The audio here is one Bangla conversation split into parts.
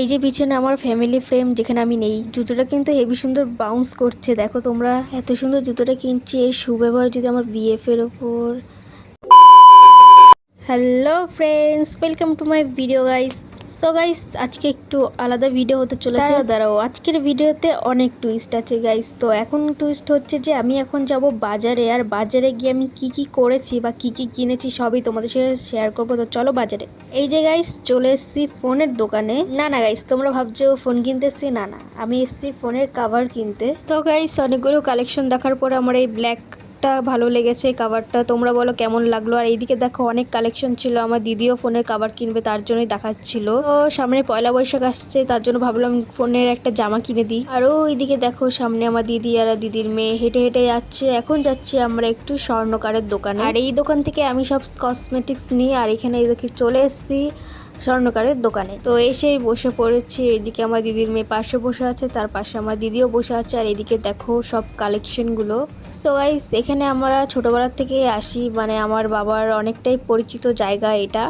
এই যে পিছনে আমার ফ্যামিলি ফ্রেম যেখানে আমি নেই, জুতোটা কিন্তু হেভি সুন্দর বাউন্স করছে। দেখো তোমরা, এত সুন্দর জুতোটা কিনছি, এর সুব্যবহার যদি আমার বিএফ এর ওপর। Hello friends welcome to my video guys so guys আজকে একটু আলাদা ভিডিও হতে চলেছে। দাঁড়াও। আজকের ভিডিওতে অনেক টুইস্ট আছে গাইস তো এখন টুইস্ট হচ্ছে যে আমি এখন যাব বাজারে আর বাজারে গিয়ে আমি কি কি করেছি বা কি কি কিনেছি সবই তোমাদের সাথে শেয়ার করব। তো চলো বাজারে। এই যে গাইস চলে এসেছি ফোনের দোকানে। না না গাইস তোমরা ভাবছ ফোন কিনতে এসছি? না না আমি এসেছি ফোনের কাভার কিনতে। তো গাইস অনেকগুলো কালেকশন দেখার পরে আমার এই ব্ল্যাক টা ভালো লেগেছে কাভারটা তোমরা বলো কেমন লাগল। আর এইদিকে দেখো অনেক কালেকশন ছিল, আমার দিদিও ফোনের কাভার কিনবে তার জন্যই দেখাচ্ছিল। তো সামনে পয়লা বৈশাখ আসছে, তার জন্য ভাবলাম ফোনের একটা জামা কিনে দিই। আরও ওইদিকে দেখো সামনে আমার দিদি আর দিদির মেয়ে হেঁটে হেঁটে যাচ্ছে। এখন যাচ্ছি আমরা একটু স্বর্ণকারের দোকানে। আর এই দোকান থেকে আমি সব কসমেটিক্স নিই আর এখানে চলে এসেছি। স্বর্ণকারের দোকানে। তো এসেই বসে পড়েছি, এদিকে আমার দিদির মেয়ে পাশে বসে আছে, তার পাশে আমার দিদিও বসে আছে, আর এদিকে দেখো সব কালেকশনগুলো সো গাইস এখানে আমরা ছোটোবেলার থেকে আসি মানে আমার বাবার অনেকটাই পরিচিত জায়গা এটা।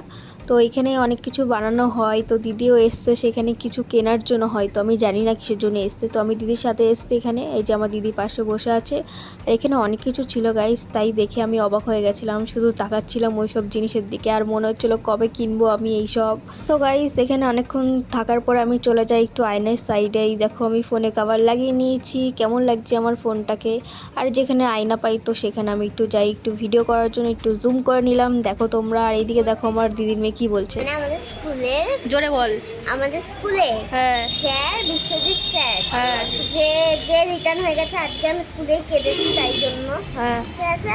তো এখানে অনেক কিছু বানানো হয়। তো দিদিও এসছে সেখানে কিছু কেনার জন্য হয়তো। আমি জানি না কিসের জন্য এসছে। তো আমি দিদির সাথে এসছি এখানে। এই যে আমার দিদি পাশে বসে আছে। আর এখানে অনেক কিছু ছিল গাইস তাই দেখে আমি অবাক হয়ে গেছিলাম। শুধু তাকাচ্ছিলাম ওই সব জিনিসের দিকে। আর মনে হচ্ছিল কবে কিনবো আমি এই সব সো গাইস এখানে অনেকক্ষণ থাকার পর আমি চলে যাই একটু আয়নার সাইডে এই। দেখো আমি ফোনে কাভার লাগিয়ে নিয়েছি। কেমন লাগছে আমার ফোনটাকে আর যেখানে আয়না পাই, তো সেখানে আমি একটু যাই। একটু ভিডিও করার জন্য একটু জুম করে নিলাম। দেখো তোমরা। আর এইদিকে দেখো আমার দিদির মেয়ে কি বলছে? মানে আমাদের স্কুলে জোরে বল। আমাদের স্কুলে হ্যাঁ। স্যার বিশ্বজিৎ স্যার হ্যাঁ। যে যে রিটার্ন হয়ে গেছে আজকে আমি স্কুলে কেঁদেছি তাই জন্য। হ্যাঁ। ঠিক আছে?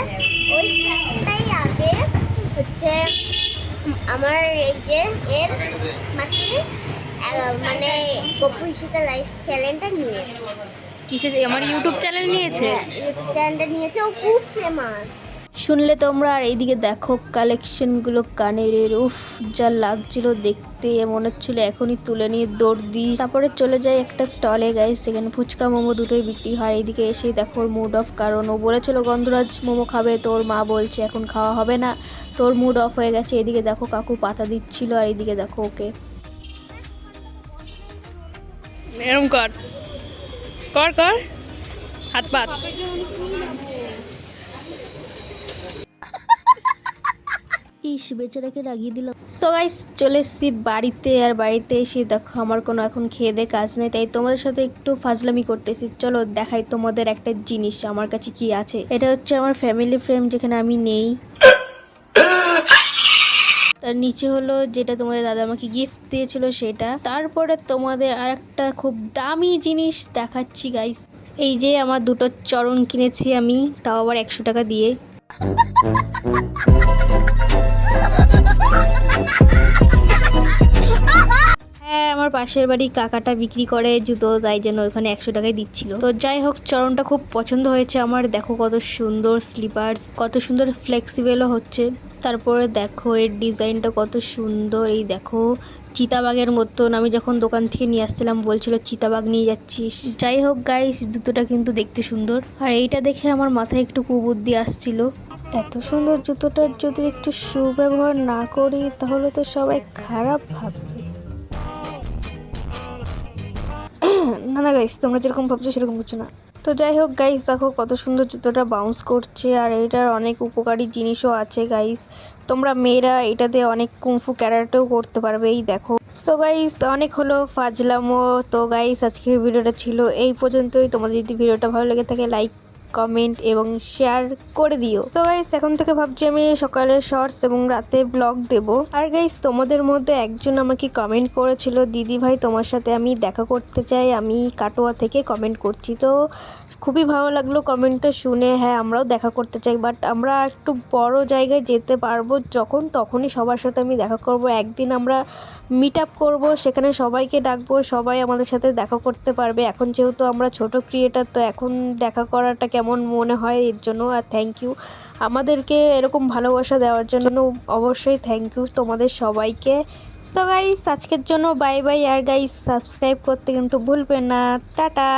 ওই স্যারটাই আগে হচ্ছে আমার এই যে এর মাসি মানে গপু ইস্যুতে লাইফ চ্যানেলটা নিয়েছে। কিসে আমার ইউটিউব চ্যানেল নিয়েছে? ইউটিউব চ্যানেলটা নিয়েছে। ও খুব ফেমাস শুনলে তোমরা আর এইদিকে দেখো কালেকশনগুলো কানের উফ, যা লাগছিল দেখতে, মনে হচ্ছিল এখনই তুলে নিয়ে দৌড় দিই। তারপরে চলে যাই একটা স্টলে গাই সেখানে ফুচকা মোমো দুটোই বিক্রি হয়। এইদিকে এসেই দেখো মুড অফ কারণ ও বলেছিল, গন্ধরাজ, মোমো খাবে, তোর মা বলছে এখন খাওয়া হবে না। তোর মুড অফ হয়ে গেছে এদিকে দেখো কাকু পাতা দিচ্ছিল, আর এইদিকে দেখো ওকে। এরম কর। কর কর। হাত পাত। ইস বেচারাকে রাগিয়ে দিলাম। সো গাইস চলে এসেছি বাড়িতে আর বাড়িতে এসে দেখো আমার কোনো এখন খেয়ে দে কাজ নেই, তাই তোমাদের সাথে একটু ফাজলামি করতেছি। চলো দেখাই তোমাদের একটা জিনিস আমার কাছে কি আছে। এটা হচ্ছে আমার ফ্যামিলি ফ্রেম যেখানে আমি নেই। তার নিচে হলো যেটা তোমাদের দাদা আমাকে গিফট দিয়েছিল সেটা। তারপরে তোমাদের আর একটা খুব দামি জিনিস দেখাচ্ছি গাইস এই যে আমার দুটো চরণ কিনেছি আমি, তাও আবার একশো টাকা দিয়ে। পাশের বাড়ি কাকাটা বিক্রি করে জুতো, তাই জন্য ওখানে একশো টাকায় দিচ্ছিল। তো যাই হোক, চরণটা খুব পছন্দ হয়েছে আমার। দেখো কত সুন্দর স্লিপার্স কত সুন্দর ফ্লেক্সিবেলও হচ্ছে। তারপরে দেখো এর ডিজাইনটা কত সুন্দর। এই দেখো চিতাবাগের মতন। আমি যখন দোকান থেকে নিয়ে আসছিলাম, বলছিল চিতাবাগ নিয়ে যাচ্ছিস। যাই হোক গাইস জুতোটা কিন্তু দেখতে সুন্দর। আর এইটা দেখে আমার মাথায় একটু কুবুদ্ধি আসছিল। এত সুন্দর জুতোটার যদি একটু সুব্যবহার না করি, তাহলে তো সবাই খারাপ ভাববে। না না গাইস তোমরা যেরকম ভাবছ সেরকম কিছু না। তো যাই হোক গাইস দেখো কত সুন্দর জুতোটা বাউন্স করছে, আর এটার অনেক উপকারী জিনিসও আছে গাইস তোমরা মেয়েরা এটাতে অনেক কুমফু ক্যারাটেও করতে পারবে, এই দেখো। সো গাইস অনেক হলো ফাজলামো। তো গাইস আজকের ভিডিওটা ছিল এই পর্যন্তই। তোমাদের যদি ভিডিওটা ভালো লেগে থাকে লাইক কমেন্ট এবং শেয়ার করে দিও। সো গাইস এখন থেকে ভাবছি আমি সকালে শর্টস এবং রাতে ব্লগ দেব। আর গাইস তোমাদের মধ্যে একজন আমাকে কমেন্ট করেছিল, দিদি ভাই, তোমার সাথে আমি দেখা করতে চাই, আমি কাটোয়া থেকে কমেন্ট করছি। তো খুবই ভালো লাগল কমেন্টটা শুনে। হ্যাঁ আমরাও দেখা করতে চাই বাট আমরা একটু বড় জায়গায় যেতে পারব যখন তখনই সবার সাথে আমি দেখা করব। একদিন আমরা মিট আপ করব, সেখানে সবাইকে ডাকবো, সবাই আমাদের সাথে দেখা করতে পারবে। এখন যেহেতু আমরা ছোট ক্রিয়েটার তো এখন দেখা করাটা কেমন মনে হয় এর জন্য, আর থ্যাংক ইউ আমাদেরকে এরকম ভালোবাসা দেওয়ার জন্য অবশ্যই থ্যাংক ইউ তোমাদের সবাইকে। সো গাইস আজকের জন্য বাই বাই আর গাইস সাবস্ক্রাইব করতে কিন্তু ভুলবেন না। টাটা!